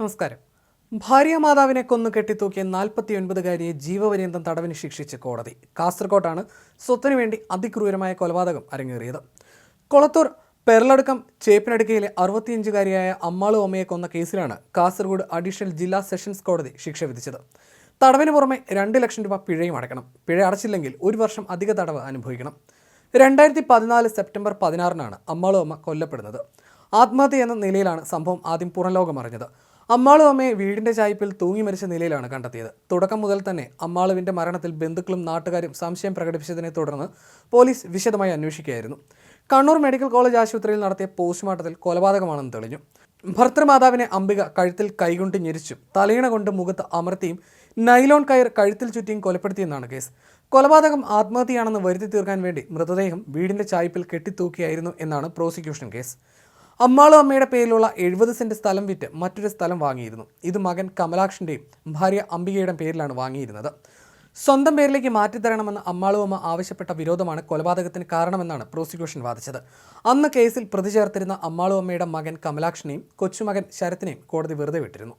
നമസ്കാരം. ഭാര്യ മാതാവിനെ കൊന്നു കെട്ടിത്തൂക്കിയ നാൽപ്പത്തിയൊൻപതുകാരിയെ ജീവപര്യന്തം തടവിന് ശിക്ഷിച്ച് കോടതി. കാസർകോട്ടാണ് സ്വത്തിനു വേണ്ടി അതിക്രൂരമായ കൊലപാതകം അരങ്ങേറിയത്. കൊളത്തൂർ പെരളടുക്കം ചേപ്പിനടുക്കയിലെ അറുപത്തിയഞ്ചുകാരിയായ അമ്മാളു അമ്മയെ കൊന്ന കേസിലാണ് കാസർഗോഡ് അഡീഷണൽ ജില്ലാ സെഷൻസ് കോടതി ശിക്ഷ വിധിച്ചത്. തടവിന് പുറമെ രണ്ട് ലക്ഷം രൂപ പിഴയും അടക്കണം പിഴ അടച്ചില്ലെങ്കിൽ ഒരു വർഷം അധിക തടവ് അനുഭവിക്കണം. രണ്ടായിരത്തി പതിനാല് സെപ്റ്റംബർ പതിനാറിനാണ് അമ്മാളു അമ്മ കൊല്ലപ്പെടുന്നത്. ആത്മഹത്യ എന്ന നിലയിലാണ് സംഭവം ആദ്യം പുറംലോകം അറിഞ്ഞത് അമ്മാളു അമ്മയെ വീടിന്റെ ചായ്പിൽ തൂങ്ങി മരിച്ച നിലയിലാണ് കണ്ടെത്തിയത്. തുടക്കം മുതൽ തന്നെ അമ്മാളുവിന്റെ മരണത്തിൽ ബന്ധുക്കളും നാട്ടുകാരും സംശയം പ്രകടിപ്പിച്ചതിനെ തുടർന്ന് പോലീസ് വിശദമായി അന്വേഷിക്കുകയായിരുന്നു. കണ്ണൂർ മെഡിക്കൽ കോളേജ് ആശുപത്രിയിൽ നടത്തിയ പോസ്റ്റ്മോർട്ടത്തിൽ കൊലപാതകമാണെന്ന് തെളിഞ്ഞു. ഭർത്തൃമാതാവിനെ അംബിക കഴുത്തിൽ കൈകൊണ്ട് ഞെരിച്ചും. തലയിണ കൊണ്ട് മുഖത്ത് അമർത്തിയും നൈലോൺ കയർ കഴുത്തിൽ ചുറ്റിയും കൊലപ്പെടുത്തിയെന്നാണ് കേസ്. കൊലപാതകം ആത്മഹത്യയാണെന്ന് വരുത്തി തീർക്കാൻ വേണ്ടി മൃതദേഹം വീടിന്റെ ചായ്പിൽ കെട്ടിത്തൂക്കിയായിരുന്നു എന്നാണ് പ്രോസിക്യൂഷൻ കേസ്. അമ്മാളു അമ്മയുടെ പേരിലുള്ള എഴുപത് സെന്റ് സ്ഥലം വിറ്റ് മറ്റൊരു സ്ഥലം വാങ്ങിയിരുന്നു. ഇത് മകൻ കമലാക്ഷന്റെയും ഭാര്യ അംബികയുടെ പേരിലാണ് വാങ്ങിയിരുന്നത്. സ്വന്തം പേരിലേക്ക് മാറ്റിത്തരണമെന്ന് അമ്മാളും അമ്മ ആവശ്യപ്പെട്ട വിരോധമാണ് കൊലപാതകത്തിന് കാരണമെന്നാണ് പ്രോസിക്യൂഷൻ വാദിച്ചത്. അന്ന് കേസിൽ പ്രതി ചേർത്തിരുന്ന അമ്മാളും അമ്മയുടെ മകൻ കമലാക്ഷനെയും കൊച്ചുമകൻ ശരത്തിനെയും കോടതി വെറുതെ വിട്ടിരുന്നു.